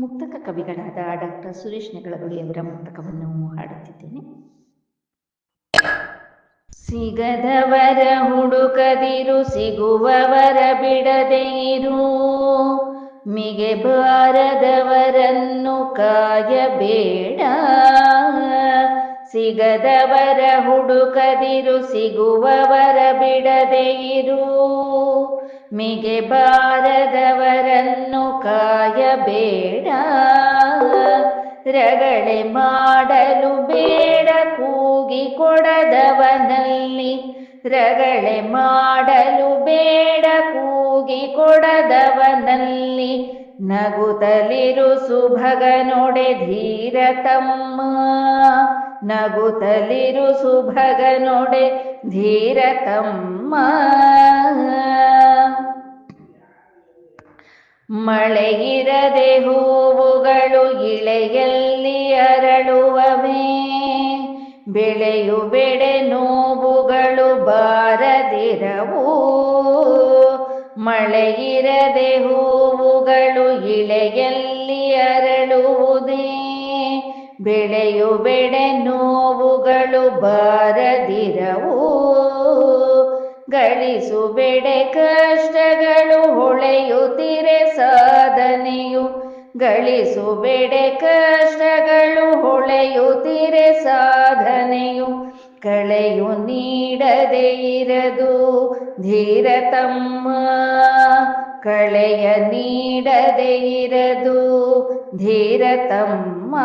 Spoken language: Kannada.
ಮುಕ್ತಕ ಕವಿಗಳಾದ ಡಾಕ್ಟರ್ ಸುರೇಶ್ ನೆಗಳಗುಳಿಯವರ ಮುಕ್ತಕವನ್ನು ಹಾಡುತ್ತಿದ್ದೇನೆ. ಸಿಗದವರ ಹುಡುಕದಿರು, ಸಿಗುವವರ ಬಿಡದೆ ಇರು ಮಿಗೆ ಬಾರದವರನ್ನು ಕಾಯಬೇಡ. ಸಿಗದವರ ಹುಡುಕದಿರು, ಸಿಗುವವರ ಬಿಡದೆ ಇರು ಮಿಗೆ ಬಾರದವರನ್ನು ಕಾಯಬೇಡ ರಗಳೆ ಮಾಡಲು ಬೇಡ, ಕೂಗಿ ಕೊಡದವನಲ್ಲಿ. ರಗಳೆ ಮಾಡಲು ಬೇಡ, ಕೂಗಿ ಕೊಡದವನಲ್ಲಿ. ನಗುತ್ತಲಿರು ಸುಭಗ ನೊಡೆ ಧೀರ ತಮ್ಮ ನಗುತ್ತಲಿರು ಸುಭಗ ನೊಡೆ ಧೀರ ತಮ್ಮ ಮಳೆಯಿರದೆ ಹೂವುಗಳು ಇಳೆಯಲ್ಲಿ ಅರಳುವವೇ. ಬೆಳೆಯು ಬೆಳೆ ನೋವುಗಳು ಬಾರದಿರವು. ಮಳೆಗಿರದೆ ಹೂವುಗಳು ಇಳೆಯಲ್ಲಿ ಅರಳುವುದೇ. ಬೆಳೆಯು ಬೆಳೆ ನೋವುಗಳು ಬಾರದಿರವು. ಗಳಿಸುಬೆಡೆ ಕಷ್ಟಗಳು ಹೊಳೆಯುತ್ತಿರೆ. ಗಳಿಸುಬೆಡೆ ಕಷ್ಟಗಳು ಹೊಳೆಯುತ್ತಿರೆ ಸಾಧನೆಯು. ಕಳೆಯು ನೀಡದೆ ಇರದು ಧೀರ ತಮ್ಮ. ಕಳೆಯ ನೀಡದೆ ಇರದು ಧೀರ ತಮ್ಮ.